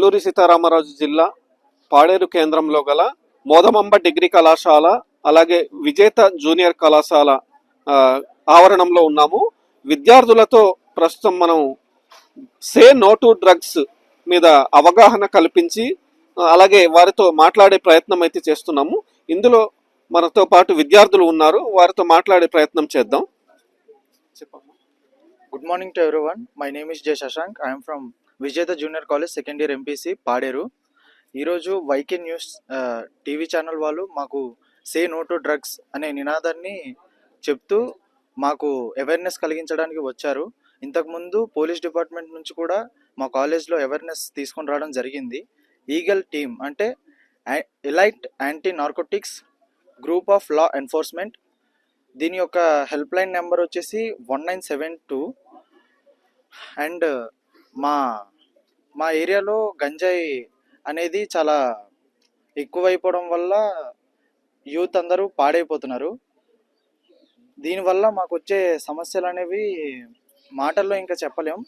అల్లూరి సీతారామరాజు జిల్లా పాడేరు కేంద్రంలో గల మోదమంబ డిగ్రీ కళాశాల అలాగే విజేత జూనియర్ కళాశాల ఆవరణంలో ఉన్నాము. విద్యార్థులతో ప్రస్తుతం మనం సే నో టు డ్రగ్స్ మీద అవగాహన కల్పించి అలాగే వారితో మాట్లాడే ప్రయత్నం అయితే చేస్తున్నాము. ఇందులో మనతో పాటు విద్యార్థులు ఉన్నారు. వారితో మాట్లాడే ప్రయత్నం చేద్దాం. చెప్పమ్మా good morning to everyone my name is Jaya Shashank I'm from Vijetha junior college second year MPC Paderu. ఈరోజు వైకే న్యూస్ టీవీ ఛానల్ వాళ్ళు మాకు సే నో టు డ్రగ్స్ అనే నినాదాన్ని చెప్తూ మాకు అవేర్నెస్ కలిగించడానికి వచ్చారు. ఇంతకుముందు పోలీస్ డిపార్ట్మెంట్ నుంచి కూడా మా కాలేజ్లో అవేర్నెస్ తీసుకొని రావడం జరిగింది. ఈగల్ టీమ్ అంటే elite anti narcotics group of law enforcement. దీని యొక్క హెల్ప్ లైన్ నెంబర్ వచ్చేసి one nine seven two. And మా మా ఏరియాలో గంజాయి అనేది చాలా ఎక్కువైపోవడం వల్ల యూత్ అందరూ పాడైపోతున్నారు. దీనివల్ల మాకు వచ్చే సమస్యలు అనేవి మాటల్లో ఇంకా చెప్పలేం.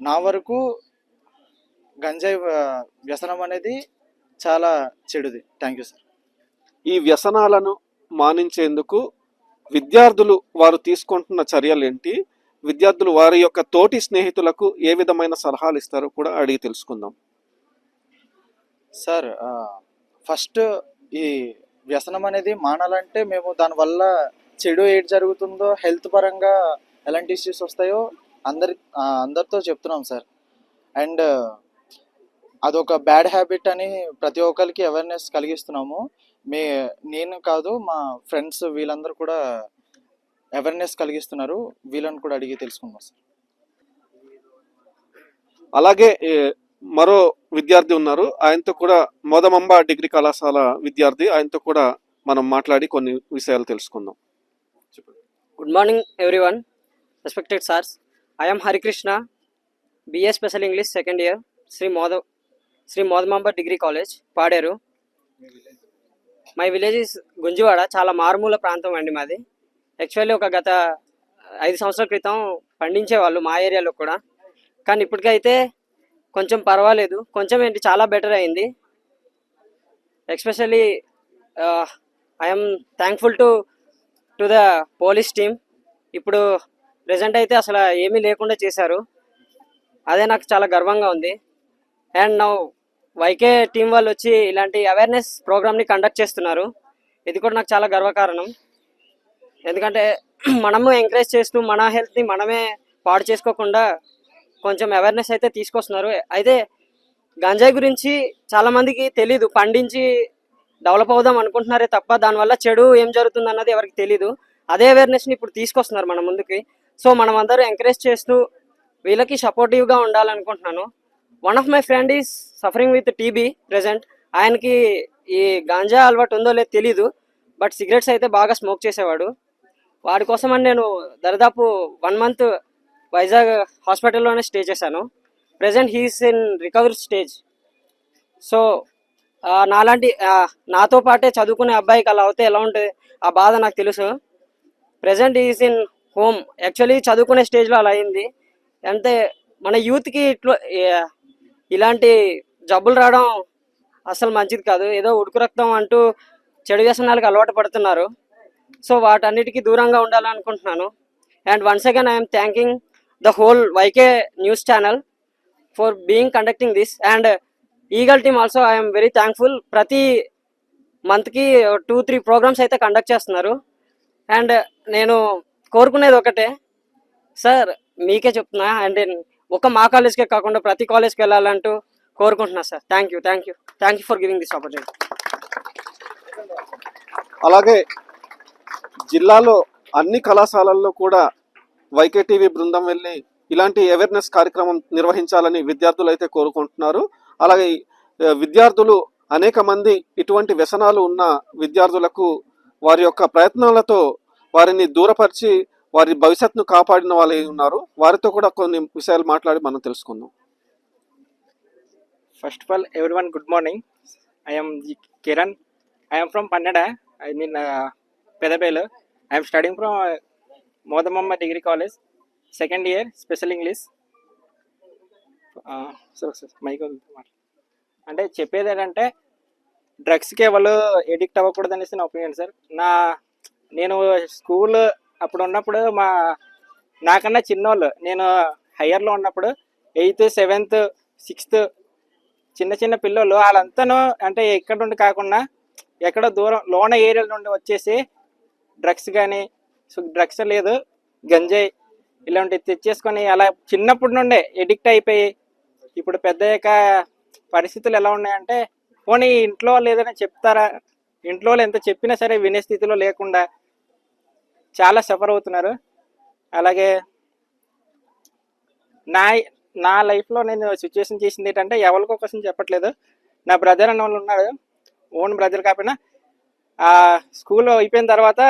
నా వరకు గంజాయి వ్యసనం అనేది చాలా చెడుది. Thank you sir. ఈ వ్యసనాలను మానించేందుకు విద్యార్థులు వారు తీసుకుంటున్న చర్యలు ఏంటి విద్యార్థులు వారి యొక్క తోటి స్నేహితులకు ఏ విధమైన సలహాలు ఇస్తారో కూడా అడిగి తెలుసుకుందాం. సార్ ఫస్ట్ ఈ వ్యసనం అనేది మానాలంటే మేము దానివల్ల చెడు ఏది జరుగుతుందో హెల్త్ పరంగా ఎలాంటి ఇష్యూస్ వస్తాయో అందరి అందరితో చెప్తున్నాం సార్. అండ్ అదొక బ్యాడ్ హ్యాబిట్ అని ప్రతి ఒక్కరికి అవేర్నెస్ కలిగిస్తున్నాము. మే నేను కాదు మా ఫ్రెండ్స్ వీళ్ళందరూ కూడా అవేర్నెస్ కలిగిస్తున్నారు. వీళ్ళని కూడా అడిగి తెలుసుకుందాం సార్. అలాగే మరో విద్యార్థి ఉన్నారు. ఆయనతో కూడా మోదమంబ డిగ్రీ కళాశాల విద్యార్థి. ఆయనతో కూడా మనం మాట్లాడి కొన్ని విషయాలు తెలుసుకుందాం. Good morning everyone respected sirs I'm Harikrishna BA special English second year Sri Moda Sri Modamamba degree college Paderu my village is Gunjuvada చాలా మారుమూల ప్రాంతం అండి మాది. యాక్చువల్లీ ఒక గత ఐదు సంవత్సరాల క్రితం పండించేవాళ్ళు మా ఏరియాలో కూడా. కానీ ఇప్పటికైతే కొంచెం పర్వాలేదు. కొంచెం ఏంటి చాలా బెటర్ అయింది. Especially I'm thankful to to the police team ఇప్పుడు ప్రజెంట్ అయితే అసలు ఏమీ లేకుండా చేశారు. అదే నాకు చాలా గర్వంగా ఉంది. అండ్ నౌ వైకే టీం వాళ్ళు వచ్చి ఇలాంటి అవేర్నెస్ ప్రోగ్రామ్ని కండక్ట్ చేస్తున్నారు. ఇది కూడా నాకు చాలా గర్వకారణం. ఎందుకంటే మనము ఎంకరేజ్ చేస్తూ మన హెల్త్ని మనమే పాడు చేసుకోకుండా కొంచెం అవేర్నెస్ అయితే తీసుకొస్తున్నారు. అయితే గంజాయి గురించి చాలామందికి తెలీదు. పండించి డెవలప్ అవుదాం అనుకుంటున్నారే తప్ప దానివల్ల చెడు ఏం జరుగుతుంది అన్నది ఎవరికి తెలీదు. అదే అవేర్నెస్ని ఇప్పుడు తీసుకొస్తున్నారు మన ముందుకి. సో మనం అందరూ ఎంకరేజ్ చేస్తూ వీళ్ళకి సపోర్టివ్గా ఉండాలనుకుంటున్నాను. One of my friend is suffering with TB present ఆయనకి ఈ గాంజా అలవాటు ఉందో లేదో తెలీదు. బట్ సిగరెట్స్ అయితే బాగా స్మోక్ చేసేవాడు. వాడి కోసం అని నేను దరిదాపు వన్ మంత్ వైజాగ్ హాస్పిటల్లోనే స్టే చేశాను. Present he's in recovery stage so నాలాంటి నాతో పాటే చదువుకునే అబ్బాయికి అలా అవుతే ఎలా ఉంటుంది ఆ బాధ నాకు తెలుసు. Present is in home actually చదువుకునే స్టేజ్లో అలా అయింది. అంటే మన యూత్కి ఇట్లా ఇలాంటి జబ్బులు రావడం అసలు మంచిది కాదు. ఏదో ఉడుకు రక్తం అంటూ చెడు వ్యసనాలకు అలవాటు పడుతున్నారు. సో వాటన్నిటికీ దూరంగా ఉండాలనుకుంటున్నాను. And once again I'm thanking the whole YK news channel for being conducting this and eagle team also I'm very thankful ప్రతి మంత్కి టూ త్రీ ప్రోగ్రామ్స్ అయితే కండక్ట్ చేస్తున్నారు. అండ్ uh, నేను కోరుకునేది ఒకటే. సార్ మీకే చెప్తున్నా. అండ్ ఒక మా కాలేజ్కే కాకుండా ప్రతి కాలేజ్కి వెళ్ళాలంటూ కోరుకుంటున్నా sir thank you thank you thank you for giving this opportunity అలాగే జిల్లాలో అన్ని కళాశాలల్లో కూడా వైకే టీవీ బృందం వెళ్ళి ఇలాంటి అవేర్నెస్ కార్యక్రమం నిర్వహించాలని విద్యార్థులు అయితే కోరుకుంటున్నారు. అలాగే విద్యార్థులు అనేక మంది ఇటువంటి వ్యసనాలు ఉన్న విద్యార్థులకు వారి యొక్క ప్రయత్నాలతో వారిని దూరపరిచి వారి భవిష్యత్తును కాపాడిన వాళ్ళు ఉన్నారు వారితో కూడా కొన్ని విషయాలు మాట్లాడి మనం తెలుసుకుందాం. First of all everyone good morning I'm Kiran I'm from Panneda I mean Pedapelu I'm studying from Modamamma degree college second year special English sir sir mic అంటే చెప్పేది ఏంటంటే డ్రగ్స్కి ఎవరు ఎడిక్ట్ అవ్వకూడదు అనేసి నా ఒపీనియన్ సార్ నా నేను స్కూల్ అప్పుడు ఉన్నప్పుడు మా నాకన్నా చిన్నోళ్ళు నేను హయ్యర్లో ఉన్నప్పుడు ఎయిత్ సెవెంత్ సిక్స్త్ చిన్న చిన్న పిల్లలు వాళ్ళంతాను అంటే ఎక్కడ నుండి కాకుండా ఎక్కడో దూరం లోన ఏరియాల నుండి వచ్చేసి డ్రగ్స్ కానీ డ్రగ్స్ లేదు గంజాయి ఇలాంటివి తెచ్చేసుకొని అలా చిన్నప్పటి నుండే ఎడిక్ట్ అయిపోయి ఇప్పుడు పెద్ద పరిస్థితులు ఎలా ఉన్నాయంటే పోనీ ఇంట్లో వాళ్ళు ఏదైనా చెప్తారా? ఇంట్లో వాళ్ళు ఎంత చెప్పినా సరే వినే స్థితిలో లేకుండా చాలా సఫర్ అవుతున్నారు. అలాగే నా నా లైఫ్లో నేను సిచ్యువేషన్ చేసింది ఏంటంటే ఎవరికో కోసం చెప్పట్లేదు. నా బ్రదర్ అన్న వాళ్ళు ఉన్నారు. ఓన్ బ్రదర్ కాకపోయినా ఆ స్కూల్ అయిపోయిన తర్వాత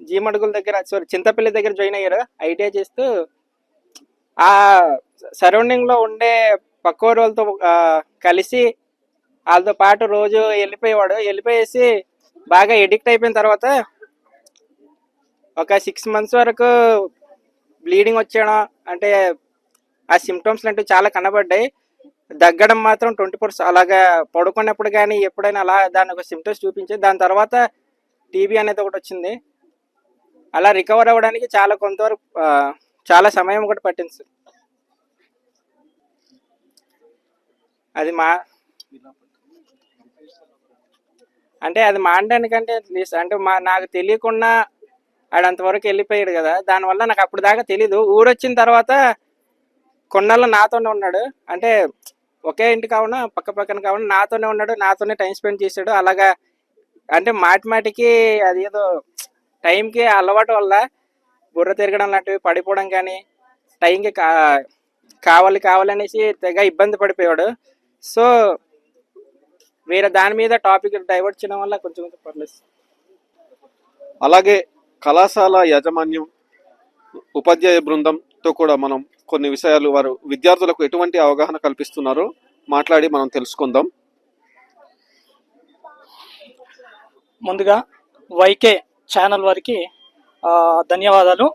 జీమడుగుల దగ్గర సారీ చింతపల్లి దగ్గర జాయిన్ అయ్యారు ఐటీఐ చేస్తూ ఆ సరౌండింగ్లో ఉండే పక్క వాళ్ళతో కలిసి వాళ్ళతో పాటు రోజు వెళ్ళిపోయేవాడు. వెళ్ళిపోయేసి బాగా ఎడిక్ట్ అయిపోయిన తర్వాత ఒక సిక్స్ మంత్స్ వరకు బ్లీడింగ్ వచ్చేయడం అంటే ఆ సిమ్టమ్స్ లాంటివి చాలా కనబడ్డాయి. దగ్గడం మాత్రం ట్వంటీ ఫోర్స్ అలాగా పడుకున్నప్పుడు కానీ ఎప్పుడైనా అలా దాని ఒక సిమ్టమ్స్ చూపించి దాని తర్వాత టీబీ అనేది ఒకటి వచ్చింది. అలా రికవర్ అవ్వడానికి చాలా కొంతవరకు చాలా సమయం ఒకటి పట్టింది సార్. అది మా అంటే అది మానడానికంటే అంటే మా నాకు తెలియకుండా ఆడు అంతవరకు వెళ్ళిపోయాడు కదా. దానివల్ల నాకు అప్పుడు దాకా తెలీదు. ఊరు వచ్చిన తర్వాత కొన్నాళ్ళు నాతోనే ఉన్నాడు. అంటే ఒకే ఇంటి కావున పక్క పక్కన కావున నాతోనే ఉన్నాడు నాతోనే టైం స్పెండ్ చేశాడు. అలాగా అంటే మాటి మాటికి అది ఏదో టైంకి అలవాటు వల్ల బుర్ర తిరగడం లాంటివి పడిపోవడం కానీ టైంకి కా కావాలి కావాలనేసి తెగ ఇబ్బంది పడిపోయాడు సో వేరే దాని మీద టాపిక్ డైవర్ట్ చేయడం వల్ల కొంచెం కొంచెం పర్లేదు. అలాగే కళాశాల యాజమాన్యం ఉపాధ్యాయ బృందంతో కూడా మనం కొన్ని విషయాలు వారు విద్యార్థులకు ఎటువంటి అవగాహన కల్పిస్తున్నారో మాట్లాడి మనం తెలుసుకుందాం. ముందుగా వైకే ఛానల్ వారికి ధన్యవాదాలు.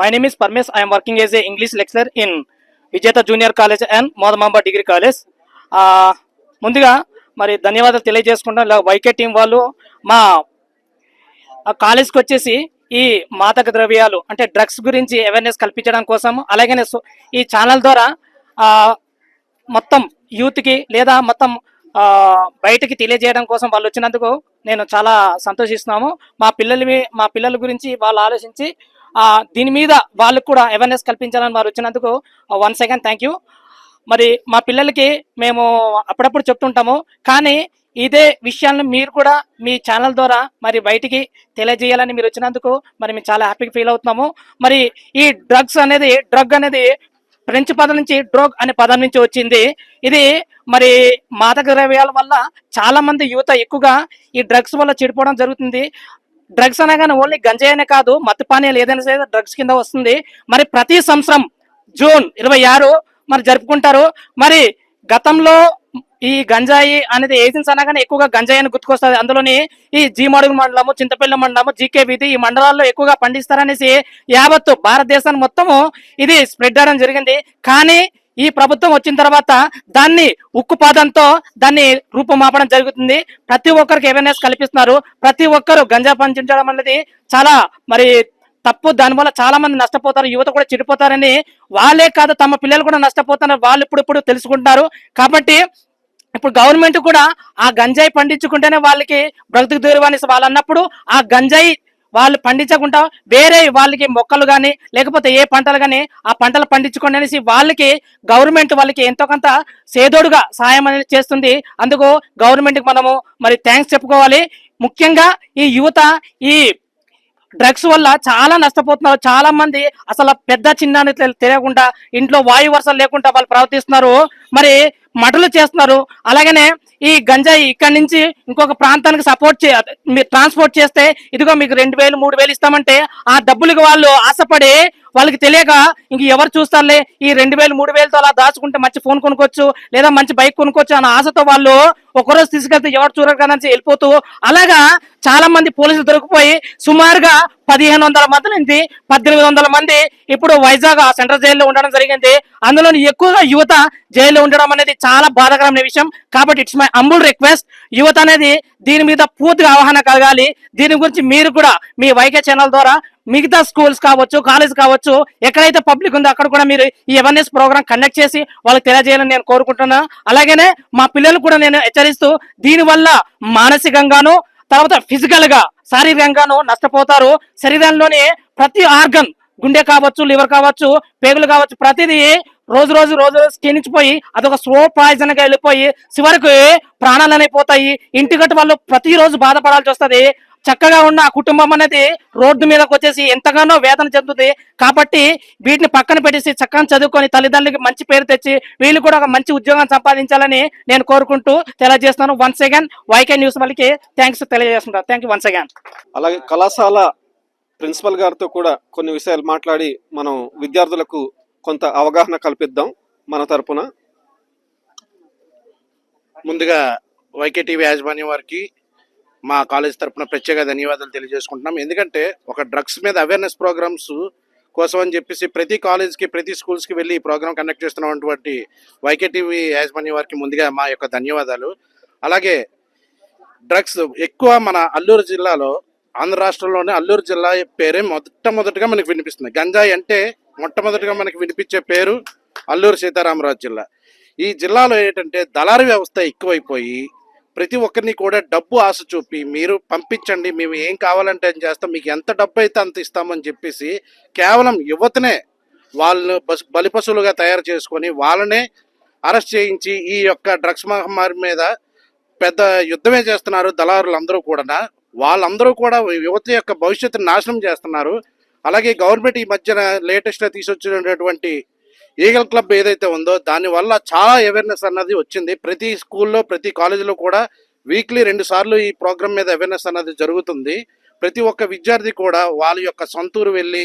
My name is Parmesh I'm working as a English lecturer in Vijetha junior college and Modamamba degree college. ముందుగా మరి ధన్యవాదాలు తెలియజేసుకుంటాం. ఇలా వైకే టీం వాళ్ళు మా కాలేజ్కి వచ్చేసి ఈ మాదక ద్రవ్యాలు అంటే డ్రగ్స్ గురించి అవేర్నెస్ కల్పించడం కోసం అలాగనే ఈ ఛానల్ ద్వారా మొత్తం యూత్కి లేదా మొత్తం బయటకి తెలియజేయడం కోసం వాళ్ళు వచ్చినందుకు నేను చాలా సంతోషిస్తున్నాము. మా పిల్లలవి మా పిల్లల గురించి వాళ్ళు ఆలోచించి దీని మీద వాళ్ళకు కూడా అవేర్నెస్ కల్పించాలని వారు వచ్చినందుకు వన్ సెకండ్ థ్యాంక్ యూ మరి మా పిల్లలకి మేము అప్పుడప్పుడు చెప్తుంటాము. కానీ ఇదే విషయాలను మీరు కూడా మీ ఛానల్ ద్వారా మరి బయటికి తెలియజేయాలని మీరు వచ్చినందుకు మరి మేము చాలా హ్యాపీగా ఫీల్ అవుతున్నాము. మరి ఈ డ్రగ్స్ అనేది డ్రగ్ అనేది ఫ్రెంచ్ పదం నుంచి డ్రోగ్ అనే పదం నుంచి వచ్చింది. ఇది మరి మాదక ద్రవ్యాల వల్ల చాలా మంది యువత ఎక్కువగా ఈ డ్రగ్స్ వల్ల చెడిపోవడం జరుగుతుంది. డ్రగ్స్ అనగానే ఓన్లీ గంజాయనే కాదు మత్తుపానీయాలు ఏదైనా సరే డ్రగ్స్ కింద వస్తుంది. మరి ప్రతి సంవత్సరం జూన్ ఇరవై ఆరు మరి జరుపుకుంటారు. మరి గతంలో ఈ గంజాయి అనేది ఏజెన్స్ అనగానే ఎక్కువగా గంజాయి అని గుర్తుకొస్తుంది. అందులోని ఈ జీమడుగు మండలము చింతపల్లి మండలము జీకే వీధి ఈ మండలాల్లో ఎక్కువగా పండిస్తారనేసి యావత్తు భారతదేశాన్ని మొత్తము ఇది స్ప్రెడ్ అవడం జరిగింది. కానీ ఈ ప్రభుత్వం వచ్చిన తర్వాత దాన్ని ఉక్కు పాదంతో దాన్ని రూపుమాపడం జరుగుతుంది. ప్రతి ఒక్కరికి అవేర్నెస్ కల్పిస్తున్నారు. ప్రతి ఒక్కరు గంజా పండించడం అనేది చాలా మరి తప్పు. దానివల్ల చాలా మంది నష్టపోతారు. యువత కూడా చెడిపోతారని వాళ్ళే కాదు తమ పిల్లలు కూడా నష్టపోతారని వాళ్ళు ఇప్పుడు ఇప్పుడు తెలుసుకుంటున్నారు. కాబట్టి ఇప్పుడు గవర్నమెంట్ కూడా ఆ గంజాయి పండించుకుంటేనే వాళ్ళకి బ్రతుకు దూరవాణి వాళ్ళు అన్నప్పుడు ఆ గంజాయి వాళ్ళు పండించకుండా వేరే వాళ్ళకి మొక్కలు కానీ లేకపోతే ఏ పంటలు కానీ ఆ పంటలు పండించుకోండి అనేసి వాళ్ళకి గవర్నమెంట్ వాళ్ళకి ఎంతో కొంత సేదోడుగా సహాయం అనేది చేస్తుంది. అందుకు గవర్నమెంట్కి మనము మరి థ్యాంక్స్ చెప్పుకోవాలి. ముఖ్యంగా ఈ యువత ఈ డ్రగ్స్ వల్ల చాలా నష్టపోతున్నారు. చాలా మంది అసలు పెద్ద చిన్న తెలియకుండా ఇంట్లో వాయు వర్షాలు లేకుండా వాళ్ళు ప్రవర్తిస్తున్నారు. మరి మటలు చేస్తున్నారు. అలాగనే ఈ గంజాయి ఇక్కడి నుంచి ఇంకొక ప్రాంతానికి సపోర్ట్ చే మీరు ట్రాన్స్పోర్ట్ చేస్తే ఇదిగో మీకు రెండు వేలు మూడు వేలు ఇస్తామంటే ఆ డబ్బులకు వాళ్ళు ఆశపడి వాళ్ళకి తెలియక ఇంక ఎవరు చూస్తారులే? ఈ రెండు వేలు మూడు వేలతో అలా దాచుకుంటే మంచి ఫోన్ కొనుక్కోవచ్చు లేదా మంచి బైక్ కొనుక్కోవచ్చు అన్న ఆశతో వాళ్ళు ఒకరోజు తీసుకెళ్తే ఎవరు చూడరు కదా అని వెళ్ళిపోతూ అలాగా చాలా మంది పోలీసులు దొరికిపోయి సుమారుగా పదిహేను వందల మంది నుంచి పద్దెనిమిది వందల మంది ఇప్పుడు వైజాగ్ సెంట్రల్ జైల్లో ఉండడం జరిగింది. అందులో ఎక్కువగా యువత జైల్లో ఉండడం అనేది చాలా బాధాకరమైన విషయం. కాబట్టి ఇట్స్ మై అంబుల్ రిక్వెస్ట్ యువత అనేది దీని మీద పూర్తిగా అవగాహన కలగాలి. దీని గురించి మీరు కూడా మీ వైకే ఛానల్ ద్వారా మిగతా స్కూల్స్ కావచ్చు కాలేజ్ కావచ్చు ఎక్కడైతే పబ్లిక్ ఉందో అక్కడ కూడా మీరు ఈ అవేర్నెస్ ప్రోగ్రామ్ కండక్ట్ చేసి వాళ్ళకి తెలియజేయాలని నేను కోరుకుంటున్నాను అలాగనే మా పిల్లలు కూడా నేను హెచ్చరిస్తూ దీనివల్ల మానసికంగాను తర్వాత ఫిజికల్గా శారీరకంగాను నష్టపోతారు. శరీరంలోని ప్రతి ఆర్గన్ గుండె కావచ్చు లివర్ కావచ్చు పేగులు కావచ్చు ప్రతిదీ రోజు రోజు రోజు రోజు క్షీణించిపోయి అదొక స్లో పాయిజన్గా వెళ్ళిపోయి చివరికి ప్రాణాలు అనేవి పోతాయి. ఇంటికట్టు వాళ్ళు ప్రతిరోజు బాధపడాల్సి వస్తది. చక్కగా ఉన్న ఆ కుటుంబం అనేది రోడ్డు మీదకి వచ్చేసి ఎంతగానో వేదన చెందుతుంది కాబట్టి వీటిని పక్కన పెట్టేసి చక్కని చదువుకొని తల్లిదండ్రులకి మంచి పేరు తెచ్చి వీళ్ళు కూడా ఒక మంచి ఉద్యోగం సంపాదించాలని నేను కోరుకుంటూ తెలియజేస్తున్నాను. వన్స్ అగైన్ వైకే న్యూస్ వాళ్ళకి థ్యాంక్స్ తెలియజేస్తున్నాను. థ్యాంక్ యూ వన్స్ అగైన్ అలాగే కళాశాల ప్రిన్సిపల్ గారితో కూడా కొన్ని విషయాలు మాట్లాడి మనం విద్యార్థులకు కొంత అవగాహన కల్పిద్దాం మన తరపున. ముందుగా వైకే టీవీ యాజమాన్యం వారికి మా కాలేజ్ తరఫున ప్రత్యేక ధన్యవాదాలు తెలియజేసుకుంటున్నాం. ఎందుకంటే ఒక డ్రగ్స్ మీద అవేర్నెస్ ప్రోగ్రామ్స్ కోసం అని చెప్పేసి ప్రతి కాలేజ్కి ప్రతి స్కూల్స్కి వెళ్ళి ఈ ప్రోగ్రామ్ కండక్ట్ చేస్తున్నటువంటి వైకేటీవీ యాజమాన్యం వారికి ముందుగా మా యొక్క ధన్యవాదాలు. అలాగే డ్రగ్స్ ఎక్కువ మన అల్లూరు జిల్లాలో ఆంధ్ర రాష్ట్రంలోనే అల్లూరు జిల్లా పేరే మొట్టమొదటిగా మనకు వినిపిస్తుంది. గంజాయి అంటే మొట్టమొదటిగా మనకు వినిపించే పేరు అల్లూరు సీతారామరాజు జిల్లా. ఈ జిల్లాలో ఏంటంటే దళారీ వ్యవస్థ ఎక్కువైపోయి ప్రతి ఒక్కరిని కూడా డబ్బు ఆశ చూపి మీరు పంపించండి మేము ఏం కావాలంటే ఏం చేస్తాం మీకు ఎంత డబ్బు అయితే అంత ఇస్తామని చెప్పేసి కేవలం యువతనే వాళ్ళను బస్ బలిపశువులుగా తయారు చేసుకొని వాళ్ళనే అరెస్ట్ చేయించి ఈ యొక్క డ్రగ్స్ మహమ్మారి మీద పెద్ద యుద్ధమే చేస్తున్నారు దళారులు అందరూ కూడా వాళ్ళందరూ కూడా యువత యొక్క భవిష్యత్తును నాశనం చేస్తున్నారు. అలాగే గవర్నమెంట్ ఈ మధ్యన లేటెస్ట్గా తీసుకొచ్చినటువంటి ఈగల్ క్లబ్ ఏదైతే ఉందో దానివల్ల చాలా అవేర్నెస్ అన్నది వచ్చింది. ప్రతి స్కూల్లో ప్రతి కాలేజీలో కూడా వీక్లీ రెండు సార్లు ఈ ప్రోగ్రామ్ మీద అవేర్నెస్ అన్నది జరుగుతుంది. ప్రతి ఒక్క విద్యార్థి కూడా వాళ్ళ యొక్క సొంతూరు వెళ్ళి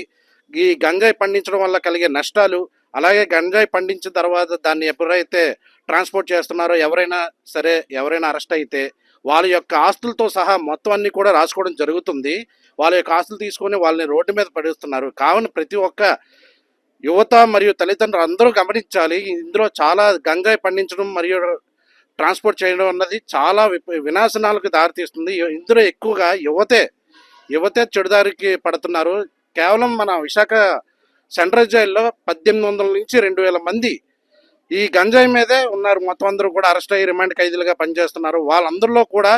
ఈ గంజాయి పండించడం వల్ల కలిగే నష్టాలు అలాగే గంజాయి పండించిన తర్వాత దాన్ని ఎప్పుడైతే ట్రాన్స్పోర్ట్ చేస్తున్నారో ఎవరైనా సరే ఎవరైనా అరెస్ట్ అయితే వాళ్ళ యొక్క ఆస్తులతో సహా మొత్తం అన్ని కూడా రాసుకోవడం జరుగుతుంది. వాళ్ళ యొక్క ఆస్తులు తీసుకొని వాళ్ళని రోడ్డు మీద పడేస్తున్నారు. కావున ప్రతి ఒక్క యువత మరియు తల్లిదండ్రులు అందరూ గమనించాలి. ఇందులో చాలా గంజాయి పండించడం మరియు ట్రాన్స్పోర్ట్ చేయడం అన్నది చాలా వినాశనాలకు దారితీస్తుంది ఇందులో ఎక్కువగా యువతే యువతే చెడుదారికి పడుతున్నారు. కేవలం మన విశాఖ సెంట్రల్ జైల్లో పద్దెనిమిది వందల నుంచి రెండు వేల మంది ఈ గంజాయి మీదే ఉన్నారు. మొత్తం అందరూ కూడా అరెస్ట్ అయ్యి రిమాండ్ ఖైదీలుగా పనిచేస్తున్నారు. వాళ్ళందరిలో కూడా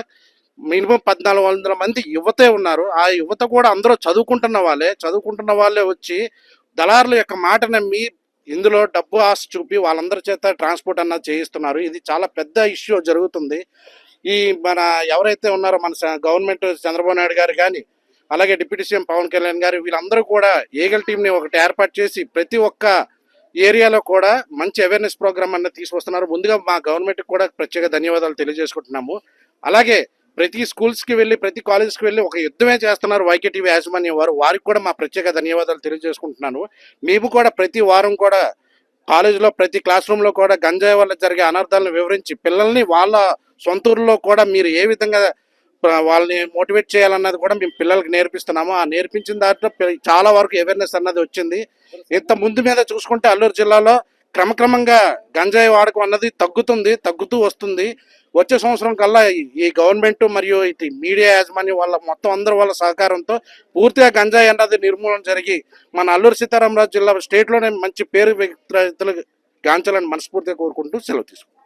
మినిమం పద్నాలుగు వందల మంది యువతే ఉన్నారు. ఆ యువత కూడా అందరూ చదువుకుంటున్న వాళ్ళే. చదువుకుంటున్న వాళ్ళే వచ్చి దళారుల యొక్క మాట నమ్మి ఇందులో డబ్బు ఆశ చూపి వాళ్ళందరి చేత ట్రాన్స్పోర్ట్ అన్నది చేయిస్తున్నారు. ఇది చాలా పెద్ద ఇష్యూ జరుగుతుంది. ఈ మన ఎవరైతే ఉన్నారో మన గవర్నమెంట్ చంద్రబాబు నాయుడు గారు కానీ అలాగే డిప్యూటీ సీఎం పవన్ కళ్యాణ్ గారు వీళ్ళందరూ కూడా ఈగల్ టీంని ఒకటి ఏర్పాటు చేసి ప్రతి ఒక్క ఏరియాలో కూడా మంచి అవేర్నెస్ ప్రోగ్రామ్ అన్నది తీసుకొస్తున్నారు. ముందుగా మా గవర్నమెంట్కి కూడా ప్రత్యేక ధన్యవాదాలు తెలియజేసుకుంటున్నాము. అలాగే ప్రతి స్కూల్స్కి వెళ్ళి ప్రతి కాలేజ్కి వెళ్ళి ఒక యుద్ధమే చేస్తున్నారు వైకేటీవీ యాజమాన్యం వారు. వారికి కూడా మా ప్రత్యేక ధన్యవాదాలు తెలియజేసుకుంటున్నాను. మేము కూడా ప్రతి వారం కూడా కాలేజీలో ప్రతి క్లాస్ రూమ్లో కూడా గంజాయి వల్ల జరిగే అనర్థాలను వివరించి పిల్లల్ని వాళ్ళ సొంత ఊర్లో కూడా మీరు ఏ విధంగా వాళ్ళని మోటివేట్ చేయాలన్నది కూడా మేము పిల్లలకి నేర్పిస్తున్నాము. ఆ నేర్పించిన దాంట్లో చాలా వరకు అవేర్నెస్ అన్నది వచ్చింది. ఇంత ముందు మీద చూసుకుంటే అల్లూరు జిల్లాలో క్రమక్రమంగా గంజాయి వాడకం అన్నది తగ్గుతుంది తగ్గుతూ వస్తుంది. వచ్చే సంవత్సరం కల్లా ఈ- గవర్నమెంట్ మరియు ఇటు మీడియా యాజమాన్యం వాళ్ళ మొత్తం అందరి వాళ్ళ సహకారంతో పూర్తిగా గంజాయి అన్నది నిర్మూలన జరిగి మన అల్లూరు సీతారామరాజు జిల్లా స్టేట్లోనే మంచి పేరు వ్యక్తులు గాంచాలని మనస్ఫూర్తిగా కోరుకుంటూ సెలవు తీసుకుంటాం